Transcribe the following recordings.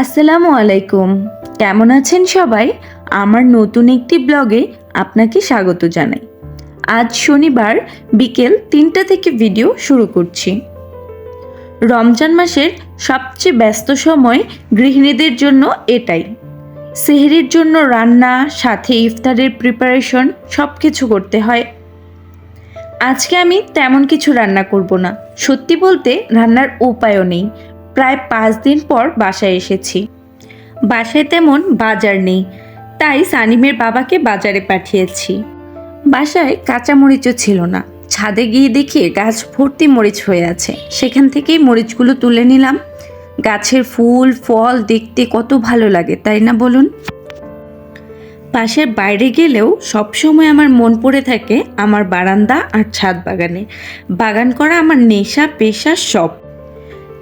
আসসালামু আলাইকুম। কেমন আছেন সবাই? আমার নতুন একটি ব্লগে আপনাকে স্বাগত জানাই। আজ শনিবার বিকেল তিনটা থেকে ভিডিও শুরু করছি। রমজান মাসের সবচেয়ে ব্যস্ত সময় গৃহিণীদের জন্য এটাই। সেহরির জন্য রান্না, সাথে ইফতারের প্রিপারেশন সব কিছু করতে হয়। আজকে আমি তেমন কিছু রান্না করব না। সত্যি বলতে রান্নার উপায়ও নেই। প্রায় পাঁচ দিন পর বাসায় এসেছি। বাসায় তেমন বাজার নেই, তাই সানিমের বাবাকে বাজারে পাঠিয়েছি। বাসায় কাঁচামরিচও ছিল না, ছাদে গিয়ে দেখি গাছ ভর্তি মরিচ হয়ে আছে। সেখান থেকেই মরিচগুলো তুলে নিলাম। গাছের ফুল, ফল দেখতে কত ভালো লাগে, তাই না বলুন? পাশের বাইরে গেলেও সবসময় আমার মন পড়ে থাকে আমার বারান্দা আর ছাদ বাগানে। বাগান করা আমার নেশা, পেশা সব।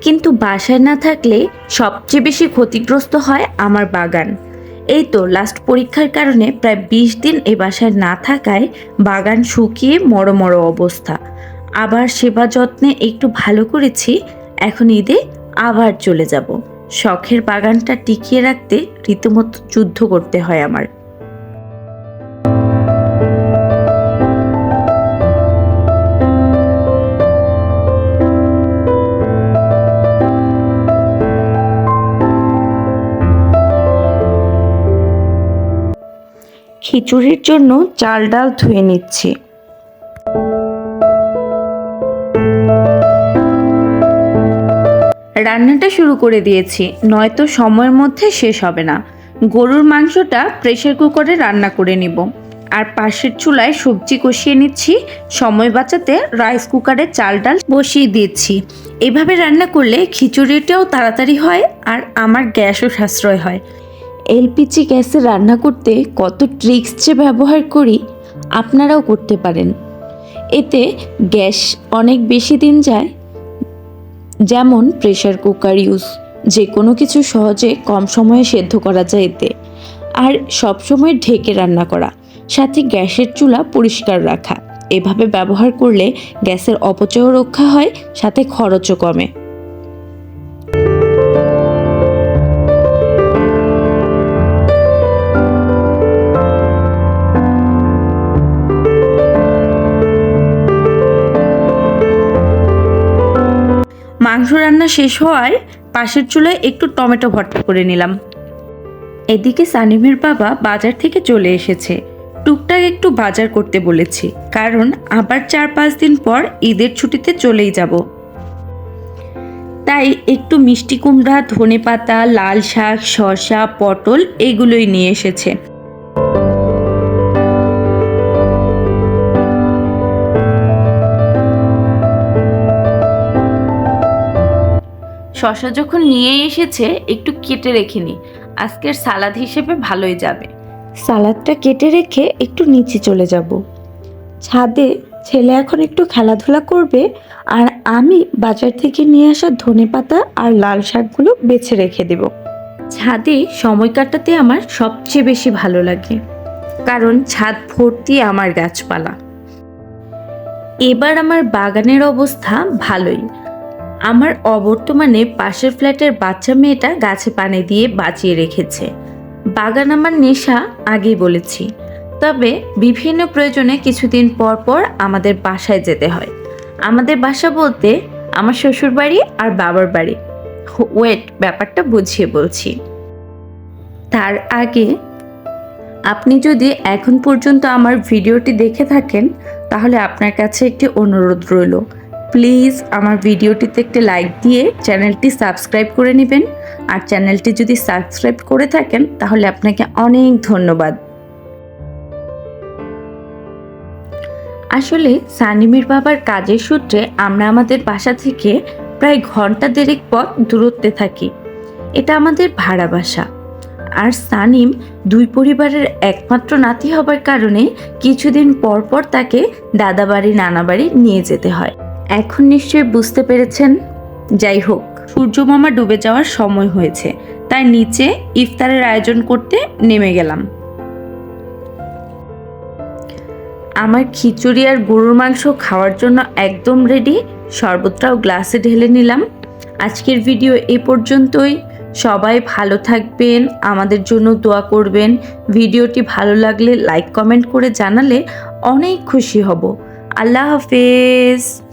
কিন্তু বাসায় না থাকলে সবচেয়ে বেশি ক্ষতিগ্রস্ত হয় আমার বাগান। এই তো লাস্ট পরীক্ষার কারণে প্রায় বিশ দিন এ বাসায় না থাকায় বাগান শুকিয়ে মরো মরো অবস্থা। আবার সেবা যত্নে একটু ভালো করেছি, এখন ঈদে আবার চলে যাব। শখের বাগানটা টিকিয়ে রাখতে রীতিমতো যুদ্ধ করতে হয় আমার। খিচুড়ির জন্য চাল ডাল ধুয়ে নিচ্ছি। রান্নাটা শুরু করে দিয়েছি, নয়তো সময়ের মধ্যে শেষ হবে না। গরুর মাংসটা প্রেশার কুকারে রান্না করে নিব। আর পাশের চুলায় সবজি কষিয়ে নিচ্ছি, সময় বাঁচাতে রাইস কুকারে চাল ডাল বসিয়ে দিচ্ছি। এভাবে রান্না করলে খিচুড়িটাও তাড়াতাড়ি হয় আর আমার গ্যাসও সাশ্রয় হয়। এলপিজি গ্যাসে রান্না করতে কত ট্রিক্স যে ব্যবহার করি, আপনারাও করতে পারেন। এতে গ্যাস অনেক বেশি দিন যায়, যেমন প্রেশার কুকার ইউজ যে কোনো কিছু সহজে কম সময়ে সেদ্ধ করা যায় এতে। আর সবসময় ঢেকে রান্না করা, সাথে গ্যাসের চুলা পরিষ্কার রাখা। এভাবে ব্যবহার করলে গ্যাসের অপচয়ও রক্ষা হয়, সাথে খরচও কমে। মাংস রান্না শেষ হওয়ায় পাশের চুলায় একটু টমেটো ভর্তা করে নিলাম। এদিকে সানিমের বাবা বাজার থেকে চলে এসেছে। টুকটাক একটু বাজার করতে বলেছি, কারণ আবার চার পাঁচ দিন পর ঈদের ছুটিতে চলেই যাব। তাই একটু মিষ্টি কুমড়া ধনে পাতা লাল শাক, শসা, পটল এগুলোই নিয়ে এসেছে। শশা যখন নিয়ে এসেছে একটু কেটে রেখে নি। আজকের সালাদ হিসেবে ভালোই যাবে। সালাদটা কেটে রেখে একটু নিচে চলে যাব। ছাদে ছেলে এখন একটু খেলাধুলা করবে আর আমি বাজার থেকে নিয়ে আসা ধনে পাতা আর লাল শাকগুলো বেছে রেখে দেব। ছাদে সময় কাটাতে আমার সবচেয়ে বেশি ভালো লাগে কারণ ছাদ ভর্তি আমার গাছপালা। এবার আমার বাগানের অবস্থা ভালোই। আমার অবর্তমানে পাশের ফ্ল্যাটের বাচ্চা মেয়েটা গাছে পানি দিয়ে বাঁচিয়ে রেখেছে। বাগান আমার নেশা, আগেই বলেছি। তবে বিভিন্ন প্রয়োজনে কিছুদিন পর পর আমাদের বাসায় যেতে হয়। আমাদের বাসা বলতে আমার শ্বশুর বাড়ি আর বাবার বাড়ি। ওয়েট, ব্যাপারটা বুঝিয়ে বলছি। তার আগে আপনি যদি এখন পর্যন্ত আমার ভিডিওটি দেখে থাকেন, তাহলে আপনার কাছে একটি অনুরোধ রইল। প্লিজ আমার ভিডিওটিতে একটি লাইক দিয়ে চ্যানেলটি সাবস্ক্রাইব করে নেবেন। আর চ্যানেলটি যদি সাবস্ক্রাইব করে থাকেন, তাহলে আপনাকে অনেক ধন্যবাদ। আসলে সানিমের বাবার কাজের সূত্রে আমরা আমাদের বাসা থেকে প্রায় ঘণ্টা দেড়েক পথ দূরত্বে থাকি। এটা আমাদের ভাড়া বাসা। আর সানিম দুই পরিবারের একমাত্র নাতি হবার কারণে কিছুদিন পর পর তাকে দাদাবাড়ি, নানাবাড়ি নিয়ে যেতে হয়। এখন নিশ্চয়ই বুঝতে পেরেছেন? যাই হোক সূর্য মামা ডুবে যাওয়ার সময় হয়েছে। তাই নিচে ইফতারের আয়োজন করতে নেমে গেলাম। আমার খিচুড়ি আর গরুর মাংস খাওয়ার জন্য একদম রেডি শরবতটাও গ্লাসে ঢেলে নিলাম। আজকের ভিডিও এ পর্যন্তই। সবাই ভালো থাকবেন, আমাদের জন্য দোয়া করবেন। ভিডিওটি ভালো লাগলে লাইক কমেন্ট করে জানালে অনেক খুশি হব। আল্লাহ হাফেজ।